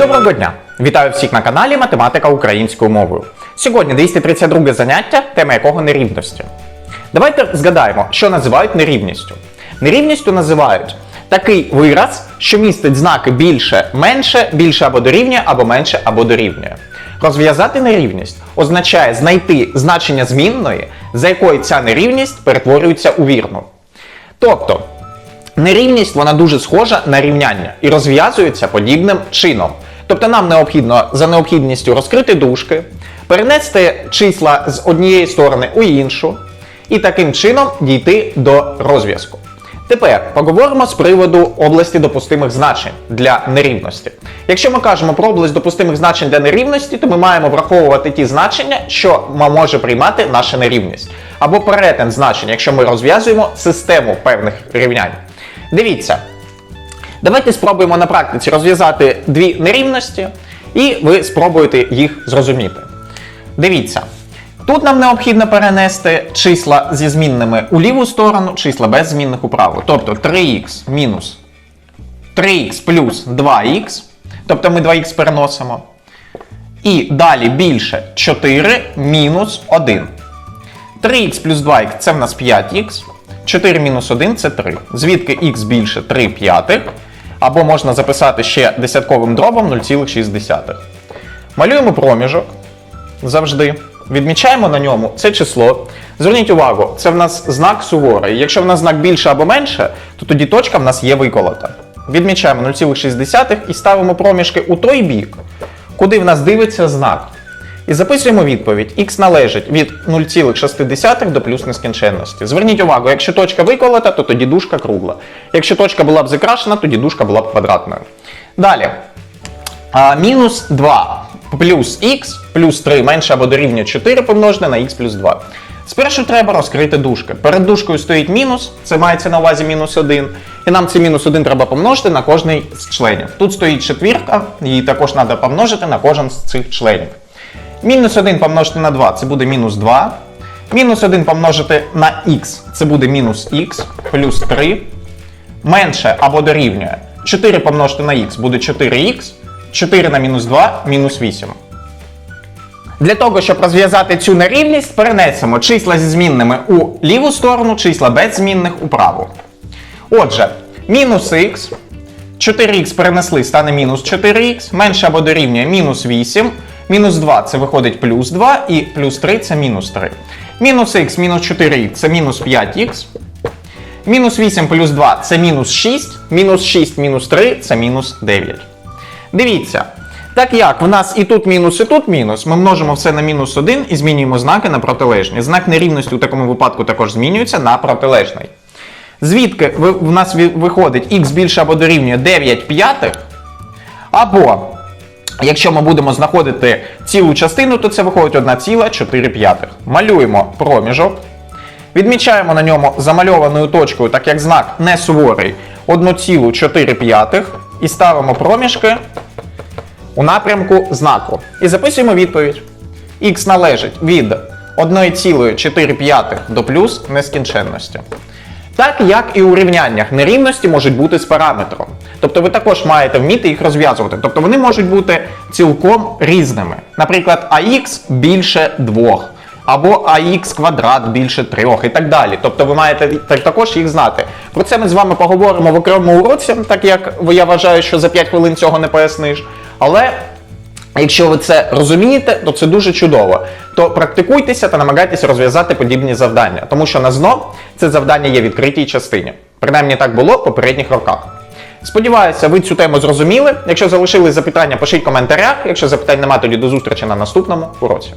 Доброго дня! Вітаю всіх на каналі Математика українською мовою. Сьогодні 232 заняття, тема якого нерівності. Давайте згадаємо, що називають нерівністю. Нерівністю називають такий вираз, що містить знаки більше, менше, більше або дорівнює, або менше або дорівнює. Розв'язати нерівність означає знайти значення змінної, за якою ця нерівність перетворюється у вірну. Тобто, Нерівність вона дуже схожа на рівняння і розв'язується подібним чином. Тобто нам необхідно за необхідністю розкрити дужки, перенести числа з однієї сторони у іншу, і таким чином дійти до розв'язку. Тепер поговоримо з приводу області допустимих значень для нерівності. Якщо ми кажемо про область допустимих значень для нерівності, то ми маємо враховувати ті значення, що може приймати наша нерівність, або перетин значень, якщо ми розв'язуємо систему певних рівнянь. Дивіться, давайте спробуємо на практиці розв'язати дві нерівності, і ви спробуєте їх зрозуміти. Дивіться. Тут нам необхідно перенести числа зі змінними у ліву сторону, числа без змінних у праву. Тобто 3х мінус 3х плюс 2х, тобто ми 2х переносимо. І далі більше 4 мінус 1. 3х плюс 2х це в нас 5х. 4 мінус 1 це 3. Звідки х більше 3 п'ятих. Або можна записати ще десятковим дробом 0,6. Малюємо проміжок завжди. Відмічаємо на ньому це число. Зверніть увагу, це в нас знак суворий. Якщо в нас знак більше або менше, то тоді точка в нас є виколота. Відмічаємо 0,6 і ставимо проміжки у той бік, куди в нас дивиться знак. І записуємо відповідь. Х належить від 0,6 до плюс нескінченності. Зверніть увагу, якщо точка виколота, то тоді дужка кругла. Якщо точка була б закрашена, тоді дужка була б квадратною. Далі. А, мінус 2 плюс х плюс 3 менше або дорівнює 4 помножене на х плюс 2. Спершу треба розкрити дужки. Перед дужкою стоїть мінус, це мається на увазі мінус 1. І нам цей мінус 1 треба помножити на кожний з членів. Тут стоїть четвірка, її також треба помножити на кожен з цих членів. Мінус 1 помножити на 2 це буде мінус 2. Мінус 1 помножити на х це буде мінус х плюс 3 менше або дорівнює 4 помножити на х буде 4х, 4 на мінус 2 мінус 8. Для того, щоб розв'язати цю нерівність, перенесемо числа зі змінними у ліву сторону, числа без змінних у праву. Отже, мінус х, 4х перенесли, стане мінус 4х, менше або дорівнює мінус 8, мінус 2 це виходить плюс 2, і плюс 3 це мінус 3. Мінус х мінус 4х це мінус 5х. Мінус 8 плюс 2 це мінус 6, мінус 6 мінус 3 це мінус 9. Дивіться, так як в нас і тут мінус, і тут мінус, ми множимо все на мінус 1 і змінюємо знаки на протилежні. Знак нерівності у такому випадку також змінюється на протилежний. Звідки в нас виходить х більше або дорівнює 9 п'ятих, або Якщо ми будемо знаходити цілу частину, то це виходить 1,4 п'ятих. Малюємо проміжок. Відмічаємо на ньому замальованою точкою, так як знак не суворий, 1,4 п'ятих. І ставимо проміжки у напрямку знаку. І записуємо відповідь. Х належить від 1,4 до плюс нескінченності. Так як і у рівняннях нерівності можуть бути з параметром. Тобто ви також маєте вміти їх розв'язувати. Тобто вони можуть бути цілком різними. Наприклад, ax більше 2, або ax квадрат більше 3 і так далі. Тобто ви маєте також їх знати. Про це ми з вами поговоримо в окремому уроці, так як я вважаю, що за 5 хвилин цього не поясниш. Але Якщо ви це розумієте, то це дуже чудово. То практикуйтеся та намагайтеся розв'язати подібні завдання, тому що на ЗНО це завдання є відкритій частині. Принаймні так було в попередніх роках. Сподіваюся, ви цю тему зрозуміли. Якщо залишились запитання, пишіть в коментарях. Якщо запитань немає, тоді до зустрічі на наступному уроці.